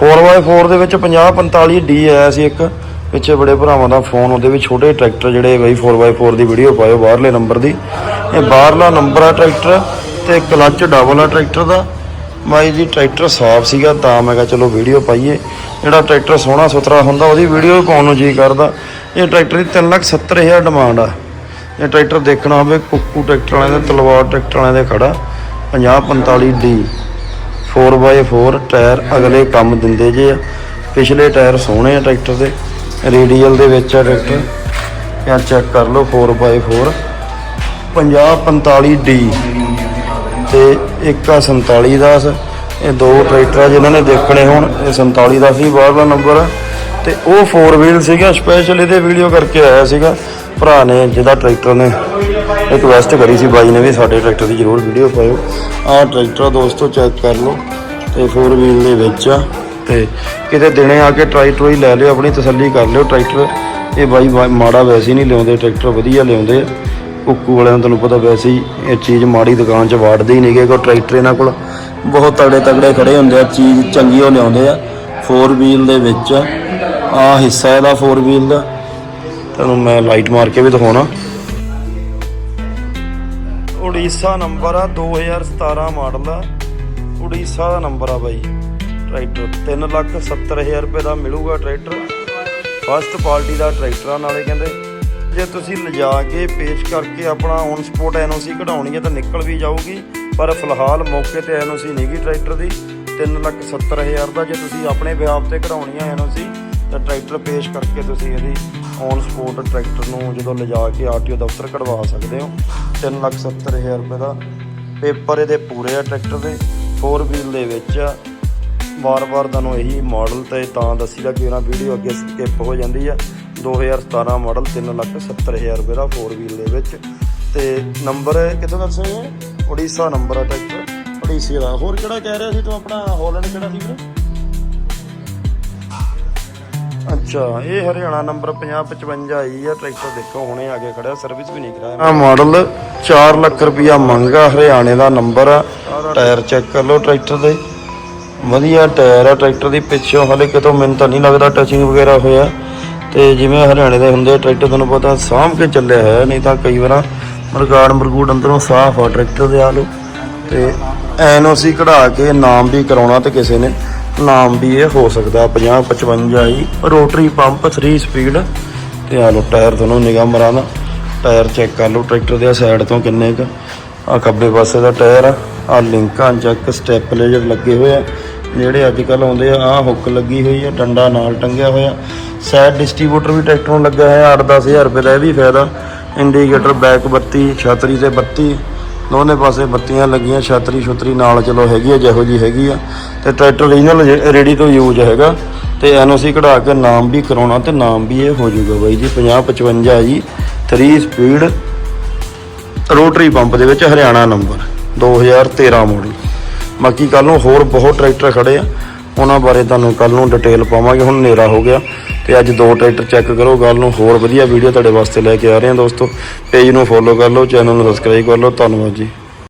4x4 ਦੇ ਵਿੱਚ 50 45 D ਆਇਆ ਸੀ ਇੱਕ। ਪਿੱਛੇ ਬੜੇ ਭਰਾਵਾਂ ਦਾ ਫੋਨ, ਉਹਦੇ ਵਿੱਚ ਛੋਟੇ ਟਰੈਕਟਰ ਜਿਹੜੇ ਬਈ 4x4 ਦੀ ਵੀਡੀਓ ਪਾਇਓ, ਬਾਹਰਲੇ ਨੰਬਰ ਦੀ। ਇਹ ਬਾਹਰਲਾ ਨੰਬਰ ਆ ਟਰੈਕਟਰ ਤੇ ਕਲੱਚ ਡਬਲ ਆ ਟਰੈਕਟਰ ਦਾ। ਬਾਈ ਜੀ, ਟਰੈਕਟਰ ਸਾਫ਼ ਸੀਗਾ, ਤਾਂ ਮੈਂ ਕਿਹਾ ਚਲੋ ਵੀਡੀਓ ਪਾਈਏ। ਜਿਹੜਾ ਟਰੈਕਟਰ ਸੋਹਣਾ ਸੁਥਰਾ ਹੁੰਦਾ, ਉਹਦੀ ਵੀਡੀਓ ਪਾਉਣ ਨੂੰ ਜੀ ਕਰਦਾ। ਇਹ ਟਰੈਕਟਰ ਦੀ 370000 ਡਿਮਾਂਡ ਆ। ਇਹ ਟਰੈਕਟਰ ਦੇਖਣਾ ਹੋਵੇ, ਕੁੱਕੂ ਟਰੈਕਟਰ ਵਾਲਿਆਂ ਦੇ, ਤਲਵਾਰ ਟਰੈਕਟਰ ਵਾਲਿਆਂ ਦੇ ਖੜਾ। 50 45 ਡੀ। 4x4 ਟਾਇਰ ਅਗਲੇ ਕੰਮ ਦਿੰਦੇ ਜੇ ਆ। ਪਿਛਲੇ ਟਾਇਰ ਸੋਹਣੇ ਆ ਟਰੈਕਟਰ ਦੇ। ਰੇਡੀਅਲ ਦੇ ਵਿੱਚ ਆ ਟਰੈਕਟਰ। ਯਾਰ ਚੈੱਕ ਕਰ ਲਓ 4x4 50 45 ਡੀ। ਤੇ ਇੱਕ ਆ 47 ਦਾ ਇਹ ਦੋ ਟਰੈਕਟਰ ਆ ਜਿਨ੍ਹਾਂ ਨੇ ਦੇਖਣੇ ਹੋਣ, ਇਹ 47 ਦਾ ਸੀ ਬਾਹਰਲਾ ਨੰਬਰ ਆ। ਤੇ ਉਹ 4 ਵੀਲ ਸੀਗਾ ਸਪੈਸ਼ਲ ਇਹਦੇ ਵੀਡੀਓ ਕਰਕੇ ਆਇਆ ਸੀਗਾ। ਭਰਾ ਨੇ, ਜਿਹਦਾ ਟਰੈਕਟਰ ਨੇ ਰਿਕਵੈਸਟ ਕਰੀ ਸੀ, ਬਾਈ ਨੇ ਵੀ ਸਾਡੇ ਟਰੈਕਟਰ ਦੀ ਜ਼ਰੂਰ ਵੀਡੀਓ ਪਾਇਓ। ਆਹ ਟਰੈਕਟਰ ਆ ਦੋਸਤੋ ਚੈੱਕ ਕਰ ਲਓ, ਤੇ 4 ਵੀਲ ਦੇ ਵਿੱਚ ਆ। ਤੇ ਕਿਤੇ ਦਿਨੇ ਆ ਕੇ ਟਰਾਈ ਟਰੂਈ ਲੈ ਲਿਓ, ਆਪਣੀ ਤਸੱਲੀ ਕਰ ਲਿਓ ਟਰੈਕਟਰ ਇਹ ਬਾਈ, ਬਾ- ਮਾੜਾ ਵੈਸੇ ਨਹੀਂ ਲਿਆਉਂਦੇ ਟਰੈਕਟਰ ਵਧੀਆ ਲਿਆਉਂਦੇ ਕੁੱਕੂ ਵਾਲਿਆਂ ਨੂੰ ਤੁਹਾਨੂੰ ਪਤਾ ਵੈਸੇ ਹੀ ਇਹ ਚੀਜ਼ ਮਾੜੀ ਦੁਕਾਨ 'ਚ ਵਾੜਦੇ ਹੀ ਨਹੀਂਗੇ ਕੋ ਟਰੈਕਟਰ ਇਹਨਾਂ ਕੋਲ ਬਹੁਤ ਤਗੜੇ ਤਗੜੇ ਖੜੇ ਹੁੰਦੇ ਆ, ਚੀਜ਼ ਚੰਗੀ ਉਹ ਲਿਆਉਂਦੇ ਆ। 4 ਵੀਲ ਦੇ ਵਿੱਚ ਆ ਹਿੱਸਾ ਇਹਦਾ 4 ਵੀਲ ਦਾ। ਤੁਹਾਨੂੰ ਮੈਂ ਲਾਈਟ ਮਾਰ ਕੇ ਵੀ ਦਿਖਾਉਣਾ। ਉੜੀਸਾ ਨੰਬਰ ਆ 2017 ਮਾਡਲ ਆ। ਉੜੀਸਾ ਦਾ ਨੰਬਰ ਆ ਬਾਈ। ਟਰੈਕਟਰ 370000 ਰੁਪਏ ਦਾ ਮਿਲੂਗਾ ਟਰੈਕਟਰ। ਫਸਟ ਕੁਆਲਿਟੀ ਦਾ ਟਰੈਕਟਰ ਆ ਨਾਲੇ ਕਹਿੰਦੇ, ਜੇ ਤੁਸੀਂ ਲਿਜਾ ਕੇ ਪੇਸ਼ ਕਰਕੇ ਆਪਣਾ ਔਨ ਸਪੋਟ ਐਨਓਸੀ ਕਢਾਉਣੀ ਹੈ ਤਾਂ ਨਿਕਲ ਵੀ ਜਾਊਗੀ, ਪਰ ਫਿਲਹਾਲ ਮੌਕੇ ਤੇ ਐਨਓਸੀ ਨਹੀਂਗੀ ਟਰੈਕਟਰ ਦੀ। 370000 ਦਾ ਜੇ ਤੁਸੀਂ ਆਪਣੇ ਵਿਆਪ ਤੇ ਕਢਾਉਣੀ ਹੈ ਐਨਓਸੀ ਤਾਂ ਟਰੈਕਟਰ ਪੇਸ਼ ਕਰਕੇ ਤੁਸੀਂ ਇਹਦੀ ਔਨ ਸਪੋਟ ਟਰੈਕਟਰ ਨੂੰ ਜਦੋਂ ਲਿਜਾ ਕੇ ਆਰਟੀਓ ਦਫ਼ਤਰ ਕਢਵਾ ਸਕਦੇ ਹੋ। 370000 ਰੁਪਏ ਦਾ ਪੇਪਰ ਇਹਦੇ ਪੂਰੇ ਆ ਟਰੈਕਟਰ ਦੇ। 4 ਵੀਲ ਦੇ ਵਿੱਚ ਆ। ਵਾਰ-ਵਾਰ ਤੁਹਾਨੂੰ ਇਹੀ ਮਾਡਲ ਤੇ ਤਾਂ ਦੱਸੀਦਾ ਕਿ ਉਹਨਾਂ ਵੀਡੀਓ ਅੱਗੇ ਸਕਿਪ ਹੋ ਜਾਂਦੀ ਆ। 2017 ਮਾਡਲ 370000 ਰੁਪਏ ਦਾ 4 ਵੀਲ ਦੇ ਵਿੱਚ। ਤੇ ਨੰਬਰ ਕਿੱਥੋਂ ਦੱਸਿਆ ਉੜੀਸਾ ਨੰਬਰ ਆ ਟਰੈਕਟਰ। ਉੜੀਸੇ ਦਾ। ਹੋਰ ਕਿਹੜਾ ਕਹਿ ਰਿਹਾ ਸੀ ਤੂੰ ਆਪਣਾ? ਹਾਲੈਂਡ ਕਿਹੜਾ ਸੀ ਵੀਰੇ? ਅੱਛਾ ਇਹ ਹਰਿਆਣਾ ਨੰਬਰ 5055 ਆਈ ਆ ਟਰੈਕਟਰ ਦੇਖੋ ਹੁਣੇ ਆ ਕੇ ਖੜਿਆ ਸਰਵਿਸ ਵੀ ਨਹੀਂ ਕਰਾਇਆ ਆ ਮਾਡਲ 4 ਲੱਖ ਰੁਪਿਆ ਮੰਗਾ ਹਰਿਆਣੇ ਦਾ ਨੰਬਰ ਆ। ਟਾਇਰ ਚੈੱਕ ਕਰ ਲਓ ਟਰੈਕਟਰ ਦੇ। ਵਧੀਆ ਟਾਇਰ ਆ ਟਰੈਕਟਰ ਦੀ ਪਿੱਛੋਂ ਹਲੇ ਕਿਤੋਂ ਮੈਨੂੰ ਤਾਂ ਨਹੀਂ ਲੱਗਦਾ ਟਚਿੰਗ ਵਗੈਰਾ ਹੋਇਆ। ਤੇ ਜਿਵੇਂ ਹਰਿਆਣੇ ਦੇ ਹੁੰਦੇ ਟਰੈਕਟਰ ਤੁਹਾਨੂੰ ਪਤਾ ਸਾਂਭ ਕੇ ਚੱਲਿਆ ਹੈ ਨਹੀਂ ਤਾਂ ਕਈ ਵਾਰ ਮਰਗਾੜ ਮਰਗੂੜ ਅੰਦਰੋਂ ਸਾਫ਼ ਆ ਟਰੈਕਟਰ ਦੇ ਆ ਲੋ ਤੇ ਐਨਓਸੀ ਕਢਾ ਕੇ ਨਾਮ ਵੀ ਕਰਾਉਣਾ ਤੇ ਕਿਸੇ ਨੇ। ਨਾਮ ਵੀ ਇਹ ਹੋ ਸਕਦਾ 50 55 ਹੀ ਰੋਟਰੀ ਪੰਪ 3 ਸਪੀਡ ਤੇ ਆ ਲੋ ਟਾਇਰ ਤੁਹਾਨੂੰ ਨਿਗਾਹ ਮਰਾਣਾ ਟਾਇਰ ਚੈੱਕ ਕਰ ਲਓ ਟਰੈਕਟਰ ਦੇ ਸਾਈਡ ਤੋਂ ਕਿੰਨੇ ਕ। ਆ ਖੱਬੇ ਪਾਸੇ ਦਾ ਟਾਇਰ ਆ। ਆ ਲਿੰਕਾਂ ਚੱਕ ਸਟੈਪਲੇਜਰ ਲੱਗੇ ਹੋਏ ਆ। ਜਿਹੜੇ ਅੱਜ ਕੱਲ ਆਉਂਦੇ ਆ ਆ ਹੁੱਕ ਲੱਗੀ ਹੋਈ ਆ, ਡੰਡਾ ਨਾਲ ਟੰਗਿਆ ਹੋਇਆ। ਸਾਈਡ ਡਿਸਟ੍ਰੀਬਿਊਟਰ ਵੀ ਟਰੈਕਟਰ ਨੂੰ ਲੱਗਾ ਹੋਇਆ 8-10000 ਰੁਪਏ ਦਾ ਇਹ ਵੀ ਫਾਇਦਾ। ਇੰਡੀਕੇਟਰ ਬੈਕ ਬੱਤੀ, ਛਤਰੀ ਤੇ ਬੱਤੀ। ਦੋਨੇ ਪਾਸੇ ਬੱਤੀਆਂ ਲੱਗੀਆਂ ਛਤਰੀ ਛੁਤਰੀ ਨਾਲ ਚਲੋ ਹੈਗੀ ਆ, ਜਿਹੋ ਜੀ ਹੈਗੀ ਆ। ਤੇ ਟਰੈਕਟਰ ਓਰੀਜਨਲ ਰੈਡੀ ਤੋਂ ਯੂਜ਼ ਹੈਗਾ ਤੇ ਐਨਓਸੀ ਕਢਾ ਕੇ ਨਾਮ ਵੀ ਕਰਾਉਣਾ ਤੇ ਨਾਮ ਵੀ ਇਹ ਹੋ ਜਾਊਗਾ ਬਾਈ ਜੀ 50 55 ਜੀ 3 ਸਪੀਡ ਰੋਟਰੀ ਪੰਪ ਦੇ ਵਿੱਚ ਹਰਿਆਣਾ ਨੰਬਰ 2013 ਮੋਡਲ ਬਾਕੀ ਕੱਲ ਨੂੰ ਹੋਰ ਬਹੁਤ ਟਰੈਕਟਰ ਖੜੇ ਆ, ਉਹਨਾਂ ਬਾਰੇ ਤੁਹਾਨੂੰ ਕੱਲ ਨੂੰ ਡਿਟੇਲ ਪਾਵਾਂਗੇ, ਹੁਣ ਹਨੇਰਾ ਹੋ ਗਿਆ ਤੇ ਅੱਜ ਦੋ ਟਰੈਕਟਰ ਚੈੱਕ ਕਰੋ ਗੱਲ ਨੂੰ ਹੋਰ ਵਧੀਆ ਵੀਡੀਓ ਤੁਹਾਡੇ ਵਾਸਤੇ ਲੈ ਕੇ ਆ ਰਹੇ ਹਾਂ ਦੋਸਤੋ। ਪੇਜ ਨੂੰ ਫੋਲੋ ਕਰ ਲਓ ਚੈਨਲ ਨੂੰ ਸਬਸਕ੍ਰਾਈਬ ਕਰ ਲਓ, ਧੰਨਵਾਦ ਜੀ।